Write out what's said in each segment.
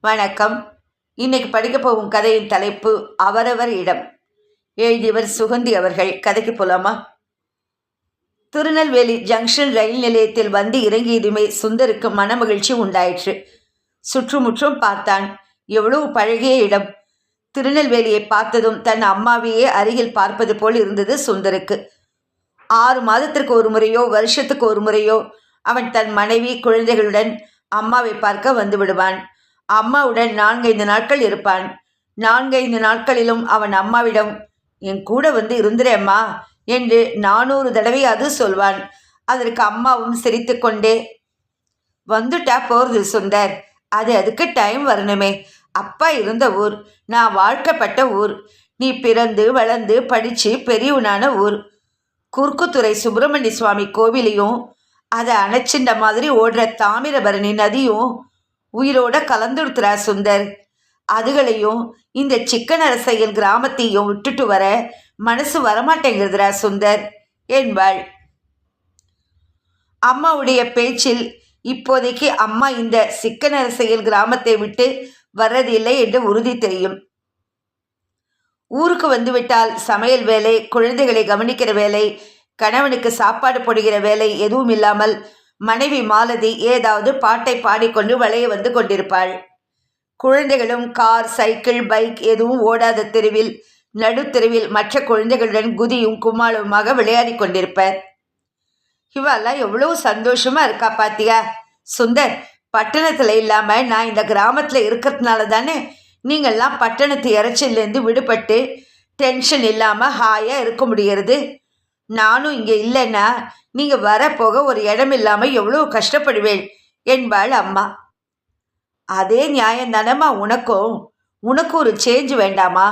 வணக்கம். இன்னைக்கு படிக்க போகும் கதையின் தலைப்பு அவரவர் இடம். எழுதியவர் சுகந்தி அவர்கள். கதைக்கு போலாமா? திருநெல்வேலி ஜங்ஷன் ரயில் நிலையத்தில் வந்து இறங்கியதுமே சுந்தருக்கு மனமகிழ்ச்சி உண்டாயிற்று. சுற்றுமுற்றும் பார்த்தான். எவ்வளவு பழகிய இடம். திருநெல்வேலியை பார்த்ததும் தன் அம்மாவையே அருகில் பார்ப்பது போல் இருந்தது சுந்தருக்கு. ஆறு மாதத்திற்கு ஒரு முறையோ வருஷத்துக்கு ஒரு முறையோ அவன் தன் மனைவி குழந்தைகளுடன் அம்மாவை பார்க்க வந்து விடுவான். அம்மாவுடன் நான்கைந்து நாட்கள் இருப்பான். நான்கைந்து நாட்களிலும் அவன் அம்மாவிடம் என் கூட வந்து இருந்துறேம்மா என்று நானூறு தடவை அது சொல்வான். அதற்கு அம்மாவும் சிரித்துக்கொண்டே வந்துட்டா போகிறது சுந்தர். அது அதுக்கு டைம் வரணுமே. அப்பா இருந்த ஊர். நான் வாழ்க்கப்பட்ட ஊர். நீ பிறந்து வளர்ந்து படித்து பெரியவனான ஊர். குறுக்குத்துறை சுப்பிரமணிய சுவாமி கோவிலையும் அதை அணைச்சின்ற மாதிரி ஓடுற தாமிரபரணி நதியும் உயிரோட கலந்துடுத்துறா சுந்தர். அதுகளையும் இந்த சிக்கன் சிக்கனரசையில் கிராமத்தையும் விட்டுட்டு வர மனசு வரமாட்டேங்கிறதுரா சுந்தர் என்பாள். அம்மாவுடைய பேச்சில் இப்போதைக்கு அம்மா இந்த சிக்கன் அரசையில் கிராமத்தை விட்டு வர்றதில்லை என்று உறுதி தெரியும். ஊருக்கு வந்துவிட்டால் சமையல் வேலை குழந்தைகளை கவனிக்கிற வேலை கணவனுக்கு சாப்பாடு போடுகிற வேலை எதுவும் இல்லாமல் மனைவி மாலதி ஏதாவது பாட்டை பாடிக்கொண்டு வளைய வந்து கொண்டிருப்பாள். குழந்தைகளும் கார் சைக்கிள் பைக் எதுவும் ஓடாத தெருவில் நடுத்தெருவில் மற்ற குழந்தைகளுடன் குதியும் கும்மாளவுமாக விளையாடி கொண்டிருப்பர். இவாலாம் எவ்வளவு சந்தோஷமா இருக்கா பாத்தியா? சுந்தர் பட்டணத்தில் இல்லாமல் நான் இந்த கிராமத்தில் இருக்கிறதுனால தானே நீங்கள்லாம் பட்டணத்து இறைச்சல்லேருந்து விடுபட்டு டென்ஷன் இல்லாமல் ஹாயாக இருக்க முடிகிறது நானும் இங்கே இல்லைன்னா நீங்கள் வரப்போக ஒரு இடம் இல்லாமல் எவ்வளோ கஷ்டப்படுவேன் என்பாள் அம்மா. அதே நியாயம் தானம்மா உனக்கும். உனக்கும் ஒரு சேஞ்ச் வேண்டாமா?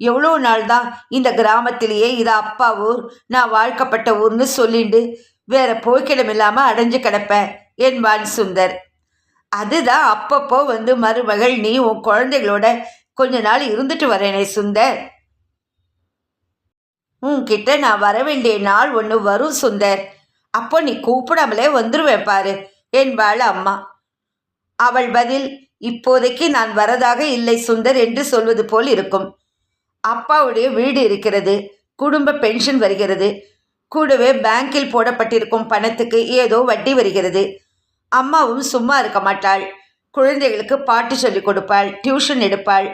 எவ்வளோ நாள் தான் இந்த கிராமத்திலேயே இது அப்பா ஊர் நான் வாழ்க்கப்பட்ட ஊர்னு சொல்லிண்டு வேற போய்க்கிடம் இல்லாமல் அடைஞ்சு கிடப்பேன் என்பான் சுந்தர். அதுதான் அப்பப்போ வந்து மருமகள் நீ உன் குழந்தைகளோட கொஞ்ச நாள் இருந்துட்டு வரேனே சுந்தர். உன்கிட்ட நான் வர வேண்டிய நாள் ஒன்று வரும் சுந்தர். அப்போ நீ கூப்பிடாமலே வந்துருவேன் பாரு என்பாள் அம்மா. அவள் பதில் இப்போதைக்கு நான் வரதாக இல்லை சுந்தர் என்று சொல்வது போல் இருக்கும். அப்பாவுடைய வீடு இருக்கிறது குடும்ப பென்ஷன் வருகிறது. கூடவே பேங்கில் போடப்பட்டிருக்கும் பணத்துக்கு ஏதோ வட்டி வருகிறது. அம்மாவும் சும்மா இருக்க மாட்டாள். குழந்தைகளுக்கு பாட்டு சொல்லிக் கொடுப்பாள் டியூஷன் எடுப்பாள்.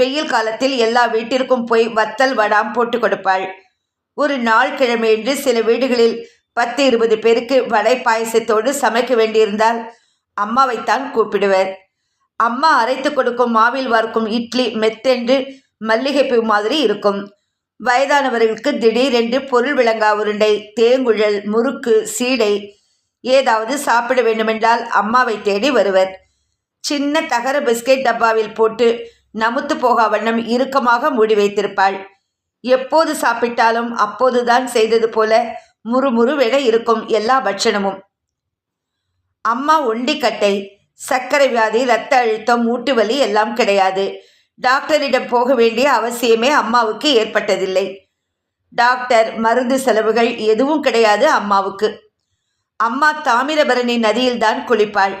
வெயில் காலத்தில் எல்லா வீட்டிற்கும் போய் வத்தல் வடாம் போட்டு கொடுப்பாள். ஒரு நாள் கிழமையன்று சில வீடுகளில் பத்து இருபது பேருக்கு வடை பாயசத்தோடு சமைக்க வேண்டியிருந்தால் அம்மாவைத்தான் கூப்பிடுவர். அம்மா அரைத்து கொடுக்கும் மாவில் வார்க்கும் இட்லி மெத்தென்று மல்லிகைப்பூ மாதிரி இருக்கும். வயதானவர்களுக்கு திடீரென்று பொருள் விளங்கா உருண்டை தேங்குழல் முறுக்கு சீடை ஏதாவது சாப்பிட வேண்டுமென்றால் அம்மாவை தேடி வருவர். சின்ன தகர பிஸ்கெட் டப்பாவில் போட்டு நமுத்து போகா வண்ணம் இறுக்கமாக மூடி வைத்திருப்பாள். எப்போது சாப்பிட்டாலும் அப்போதுதான் செய்தது போல முறுமுறுவென இருக்கும் எல்லா பட்சணமும். அம்மா ஒண்டிக்கட்டை சர்க்கரை வியாதி இரத்த அழுத்தம் மூட்டு வலி எல்லாம் கிடையாது. டாக்டரிடம் போக வேண்டிய அவசியமே அம்மாவுக்கு ஏற்பட்டதில்லை. டாக்டர் மருந்து செலவுகள் எதுவும் கிடையாது அம்மாவுக்கு. அம்மா தாமிரபரணி நதியில்தான் குளிப்பாள்.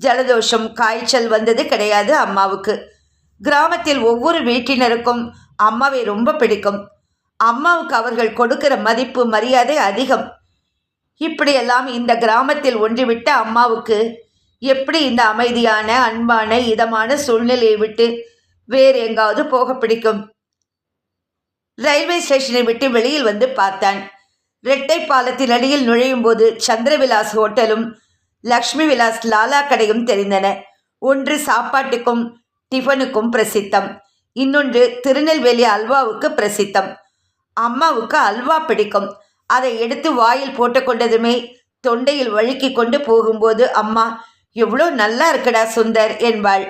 ஜலதோஷம் காய்ச்சல் வந்தது கிடையாது அம்மாவுக்கு. கிராமத்தில் ஒவ்வொரு வீட்டினருக்கும் அம்மாவை ரொம்ப பிடிக்கும். அம்மாவுக்கு அவர்கள் கொடுக்கிற மதிப்பு மரியாதை அதிகம். இப்படியெல்லாம் இந்த கிராமத்தில் ஒன்றிவிட்ட அம்மாவுக்கு எப்படி இந்த அமைதியான அன்பான இதமான சூழ்நிலையை விட்டு வேறு எங்காவது போக பிடிக்கும்? ரயில்வே ஸ்டேஷனை விட்டு வெளியில் வந்து பார்த்தான். இரட்டை பாலத்தின் அடியில் நுழையும் போது சந்திரவிலாஸ் ஹோட்டலும் லக்ஷ்மி விலாஸ் லாலா கடையும் தெரிந்தன. ஒன்று சாப்பாட்டுக்கும் டிஃபனுக்கும் பிரசித்தம். இன்னொன்று திருநெல்வேலி அல்வாவுக்கு பிரசித்தம். அம்மாவுக்கு அல்வா பிடிக்கும். அதை எடுத்து வாயில் போட்டுக்கொண்டதுமே தொண்டையில் வழுக்கி கொண்டு போகும்போது அம்மா எவ்வளோ நல்லா இருக்குடா சுந்தர் என்பாள்.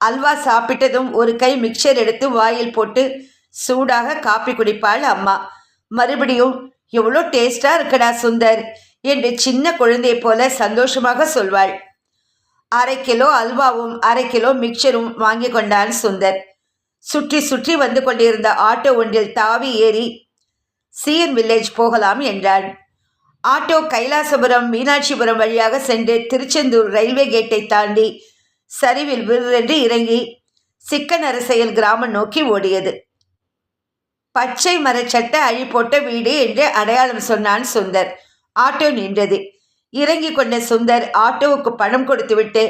அல்வா சாப்பிட்டதும் ஒரு கை மிக்சர் எடுத்து வாயில் போட்டு சூடாக காப்பி குடிப்பாள் அம்மா. மறுபடியும் எவ்வளோ டேஸ்டாக இருக்குடா சுந்தர் என்று சின்ன குழந்தையை போல சந்தோஷமாக சொல்வாள். அரை கிலோ அல்வாவும் அரை கிலோ மிக்சரும் வாங்கி கொண்டான் சுந்தர். சுற்றி சுற்றி வந்து கொண்டிருந்த ஆட்டோ ஒன்றில் தாவி ஏறி சிஎன் வில்லேஜ் போகலாம் என்றான். ஆட்டோ கைலாசபுரம் மீனாட்சிபுரம் வழியாக சென்று திருச்செந்தூர் ரயில்வே கேட்டை தாண்டி சரிவில் விருதென்று இறங்கி சிக்கனரசையல் கிராமம் நோக்கி ஓடியது. பச்சை மரச்சட்டை அழி போட்ட வீடு என்று அடையாளம் சொன்னான் சுந்தர். ஆட்டோ நின்றது. இறங்கி கொண்ட சுந்தர் ஆட்டோவுக்கு பணம் கொடுத்துவிட்டு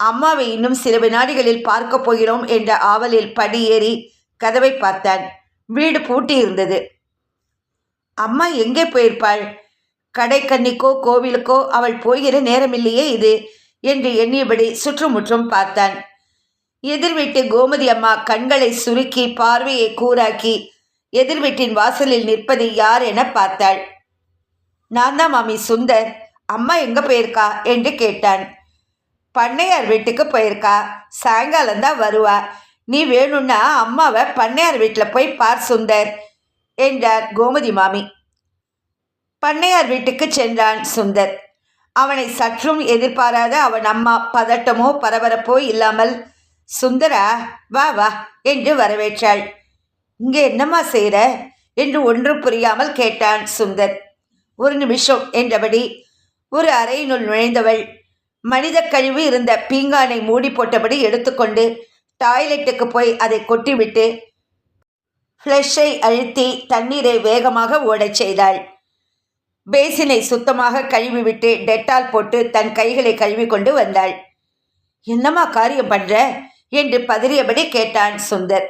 அம்மாவை இன்னும் சில வினாடிகளில் பார்க்க போகிறோம் என்ற ஆவலில் படியேறி கதவை பார்த்தான். வீடு பூட்டி இருந்தது. அம்மா எங்கே போயிருப்பாள்? கடைக்கண்ணிக்கோ கோவிலுக்கோ அவள் போகிற நேரமில்லையே இது என்று எண்ணியபடி சுற்றுமுற்றும் பார்த்தான். எதிர் வீட்டு கோமதி அம்மா கண்களை சுருக்கி பார்வையை கூறாக்கி எதிர் வீட்டின் வாசலில் நிற்பது யார் என பார்த்தாள். நான் தான் மாமி சுந்தர். அம்மா எங்க போயிருக்கா? என்று கேட்டான். பண்ணையார் வீட்டுக்கு போயிருக்கா? சாயங்காலம் தான் வருவா. நீ வேணும்னா அம்மாவை பண்ணையார் வீட்டில் போய் பார் சுந்தர் என்றார் கோமதி மாமி. பண்ணையார் வீட்டுக்கு சென்றான் சுந்தர். அவனை சற்றும் எதிர்பாராத அவன் அம்மா பதட்டமோ பரபரப்போ இல்லாமல் சுந்தரா வா வா என்று வரவேற்றாள். இங்கே என்னம்மா செய்கிற என்று ஒன்றும் புரியாமல் கேட்டான் சுந்தர். ஒரு நிமிஷம் என்றபடி ஒரு அறையினுள் நுழைந்தவள். மனித கழிவு இருந்த பீங்கானை மூடி போட்டபடி எடுத்துக்கொண்டு டாய்லெட்டுக்கு போய் அதை கொட்டிவிட்டு ஃப்ளஷை அழுத்தி தண்ணீரை வேகமாக ஓடச் செய்தாள். பேசினை சுத்தமாக கழுவிவிட்டு டெட்டால் போட்டு தன் கைகளை கழுவி கொண்டு வந்தாள். என்னம்மா காரியம் பண்ற? என்று பதறியபடி கேட்டான் சுந்தர்.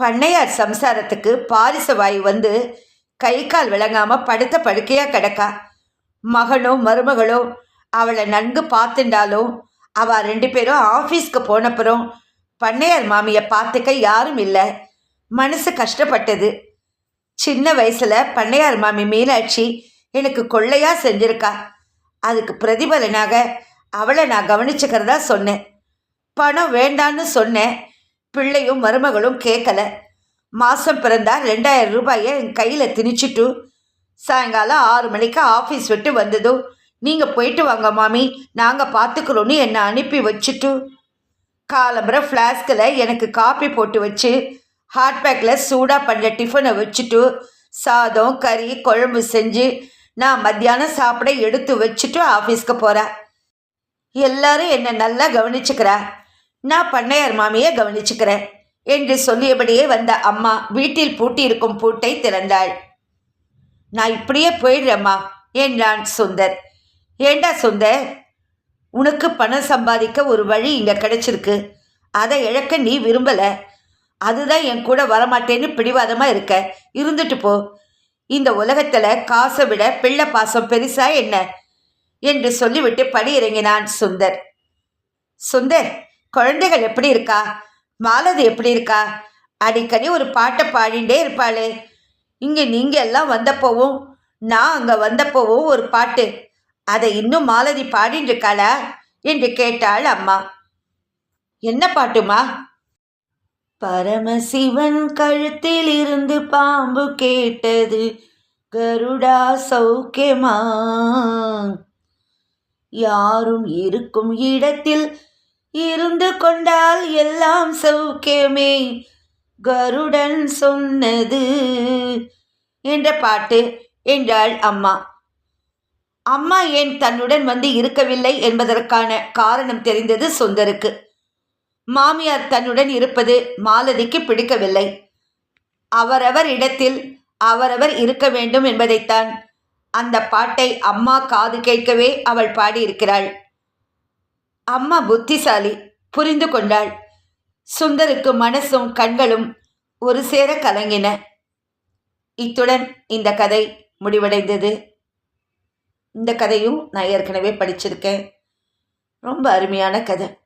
பண்ணையார் சம்சாரத்துக்கு பாரிச வாயு வந்து கை கால் விளங்காம படுத்த படுக்கையா கிடக்கா? மகனோ மருமகளோ அவளை நன்கு பார்த்துண்டாலும் அவ ரெண்டு பேரும் ஆஃபீஸ்க்கு போனப்புறம் பண்ணையார் மாமியை பார்த்துக்க யாரும் இல்லை. மனசு கஷ்டப்பட்டது. சின்ன வயசில் பண்ணையார் மாமி மீனாட்சி எனக்கு கொள்ளையாக செஞ்சுருக்கா. அதுக்கு பிரதிபலனாக அவளை நான் கவனிச்சுக்கிறதா சொன்னேன். பணம் வேண்டான்னு சொன்னேன். பிள்ளையும் மருமகளும் கேட்கல மாதம் பிறந்தா ரெண்டாயிரம் ரூபாயை என் கையில் திணிச்சிட்டு சாயங்காலம் ஆறு மணிக்கு ஆஃபீஸ் விட்டு வந்ததும் நீங்கள் போயிட்டு வாங்க மாமி நாங்கள் பார்த்துக்குறோன்னு என்னை அனுப்பி வச்சுட்டு? காலம்புரை ஃப்ளாஸ்கில் எனக்கு காப்பி போட்டு வச்சு ஹாட் பேக்கில் சூடாக பண்ணுற டிஃபனை வச்சுட்டு சாதம் கறி குழம்பு செஞ்சு நான் மத்தியானம் சாப்பிட எடுத்து வச்சுட்டு ஆஃபீஸ்க்கு போகிறேன் எல்லாரும் என்னை நல்லா கவனிச்சுக்கிறா. நான் பண்ணையார் மாமியை கவனிச்சுக்கிறேன் என்று சொல்லியபடியே வந்த அம்மா வீட்டில் பூட்டியிருக்கும் பூட்டை திறந்தாள். நான் இப்படியே போயிடுறேம்மா என்றான் சுந்தர். ஏண்டா சுந்தர்? உனக்கு பணம் சம்பாதிக்க ஒரு வழி இங்கே கிடைச்சிருக்கு. அதை இழக்க நீ விரும்பலை. அதுதான் என் கூட வரமாட்டேன்னு பிடிவாதமாக இருக்க. இருந்துட்டு போ. இந்த உலகத்தில் காசை விட பிள்ளை பாசம் பெருசா என்ன? என்று சொல்லிவிட்டு படி இறங்கினான் சுந்தர். சுந்தர் குழந்தைகள் எப்படி இருக்கா? மாலதி எப்படி இருக்கா? அடிக்கடி ஒரு பாட்டை பாடிண்டே இருப்பாளே. இங்கே நீங்கள் எல்லாம் வந்தப்போவும் நான் அங்கே வந்தப்போவும் ஒரு பாட்டு. அதை இன்னும் மாலதி பாடிட்டு இருக்காளா என்று கேட்டாள் அம்மா. என்ன பாட்டுமா? பரமசிவன் கழுத்தில் இருந்து பாம்பு கேட்டது கருடா சௌக்கியமா? யாரும் இருக்கும் இடத்தில் இருந்து கொண்டால் எல்லாம் சௌக்கியமே. கருடன் சொன்னது என்ற பாட்டு என்றாள் அம்மா. அம்மா ஏன் தன்னுடன் வந்து இருக்கவில்லை என்பதற்கான காரணம் தெரிந்தது சுந்தருக்கு. மாமியார் தன்னுடன் இருப்பது மாலதிக்கு பிடிக்கவில்லை. அவரவர் இடத்தில் அவரவர் இருக்க வேண்டும் என்பதைத்தான் அந்த பாட்டை அம்மா காது கேட்கவே அவள் பாடியிருக்கிறாள். அம்மா புத்திசாலி புரிந்து கொண்டாள். சுந்தருக்கு மனசும் கண்களும் ஒரு சேர கலங்கின. இத்துடன் இந்த கதை முடிவடைந்தது. இந்த கதையும் நான் ஏற்கனவே படிச்சிருக்கேன். ரொம்ப அருமையான கதை.